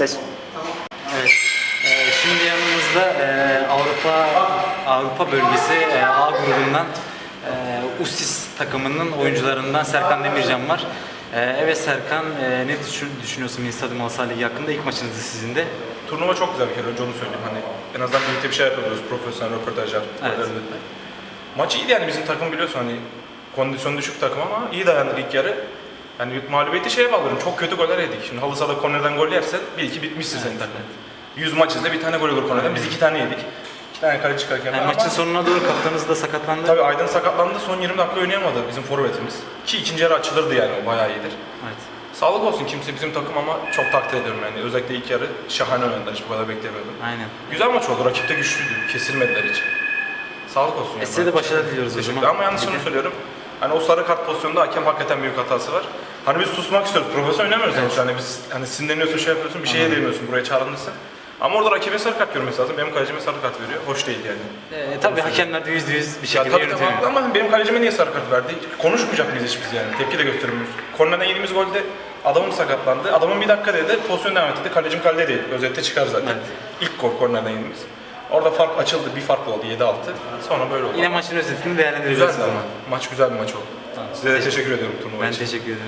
Ses. Evet. Ee, şimdi yanımızda e, Avrupa Avrupa bölgesi e, A grubundan e, USIS takımının oyuncularından Serkan Demircan var. E, evet Serkan, e, ne düşün, düşünüyorsun Milli Stadyum Saha Ligi hakkında? İlk maçınızdı sizin de. Turnuva çok güzel bir kere önce onu söyleyeyim. Hani en azından birlikte bir şeyler yapıyoruz. Profesyonel röportajlar. Evet. Maç iyiydi yani bizim takım biliyorsun hani kondisyon düşük takım ama iyi dayandık ilk yarı. Yani mağlubiyeti şeye bağlıyorum. Çok kötü goller yedik. Şimdi halı sahada kornerden gol yersen bil ki bitmişsin senin takım. 100 maç izle bir tane gol olur kornerden. Biz iki tane yedik. İki tane kale çıkarken. Yani Ama maçın sonuna doğru kaptanınız da sakatlandı. Tabii Aydın sakatlandı. Son 20 dakika oynayamadı bizim forvetimiz. Ki ikinci yarı açılırdı yani o bayağı iyidir. Evet. Sağlık olsun kimse bizim takım ama çok takdir ediyorum yani. Özellikle ilk yarı şahane oynadılar. Hiç bu kadar beklemiyordum. Aynen. Güzel maç oldu. Rakip de güçlüydü. Kesilmediler hiç. Sağlık olsun. E, size de başarılar diliyoruz o zaman. Ama yalnız şunu söylüyorum. Hani o sarı kart pozisyonunda hakem hakikaten büyük hatası var. Hani biz susmak istiyoruz. Profesyonel oynamıyoruz Evet. sonuçta. Hani biz hani sinirleniyorsun, şey yapıyorsun, bir şeye diyemiyorsun. Buraya çağrılmışsın. Ama orada rakibe sarı kart görmesi lazım. Benim kalecime sarı kart veriyor. Hoş değil yani. E, tabii hakemler de yüzde yüz bir Ya şekilde tabii yönetiyor. tabii ama benim kalecime niye sarı kart verdi? Konuşmayacak mıyız hiç biz yani? Tepki de göstermiyoruz. Kornerden yediğimiz golde adamım sakatlandı. Adamın bir dakika dedi, pozisyon devam etti. Kalecim kalede değil. Özette çıkar zaten. Evet. İlk gol kornerden yediğimiz. Orada fark açıldı. Bir farklı oldu 7-6. Sonra böyle oldu. Yine maçın özetini değerlendireceğiz o ama. Maç güzel bir maç oldu. Size de teşekkür ediyorum turnuva Ben için. teşekkür ederim.